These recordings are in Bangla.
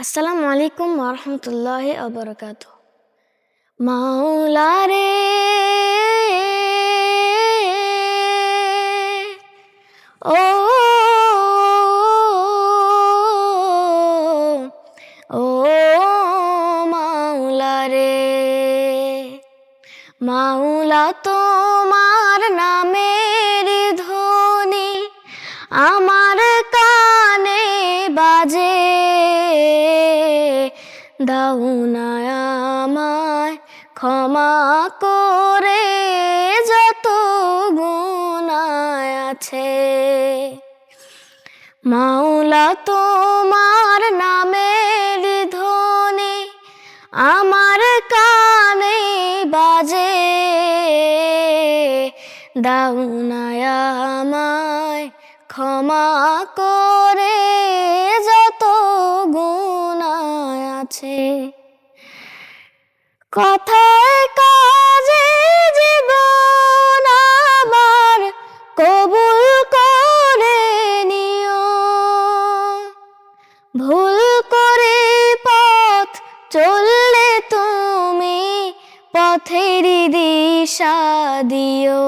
আসসালামু আলাইকুম ওরহমতুল্লাহ আবরকাত মাওলা রে ও ও মাওলা রে মাওলা তোমার নামের ধ্বনি আমার না আমায় ক্ষমা করে যত গুণায় আছে। মাওলা তোমার নামের ধ্বনি আমার কানে বাজে। না আমায় ক্ষমা করে আছে। কথায় কাজে জীবন আমার কবুল করে নিও। ভুল করে পথ চললে তুমি পথেরই দিশা দিও।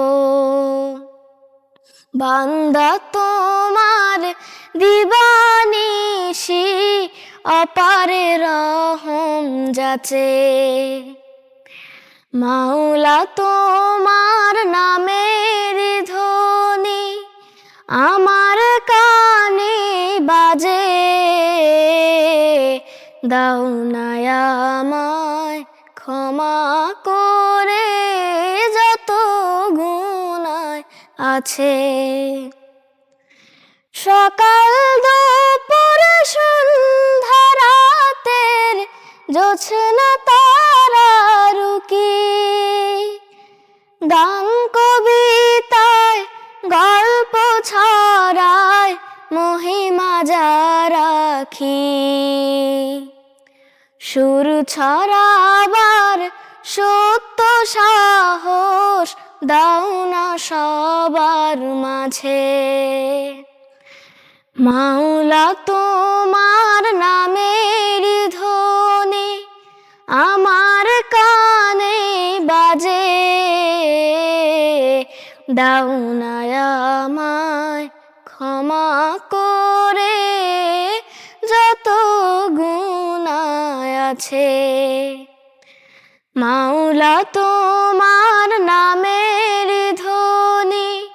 বান্দা তোমার দিবানিশি অপারে রহম যাচে। মাওলা তোমার নামের ধ্বনি আমার কানে বাজে। দাও না আমায় ক্ষমা করে যত গুণায় আছে। জোছনা তারা রুকি গান কবিতায় গল্প ছড়ায় মহিমা যা রাখি। সুর ছড়াবার সত্য সাহস দাও না সবার মাঝে। মাওলা তোমার আমায় ক্ষমা করে। যত গুণায় আছে, মাওলা তোমার নামের ধ্বনি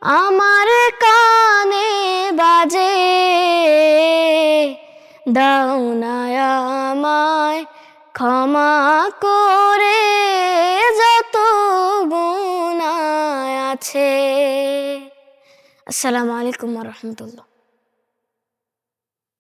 আমার কানে বাজে। আমায় ক্ষমা করে। যত গুণায় আছে। আসসালামু আলাইকুম রহমতুল্লাহ।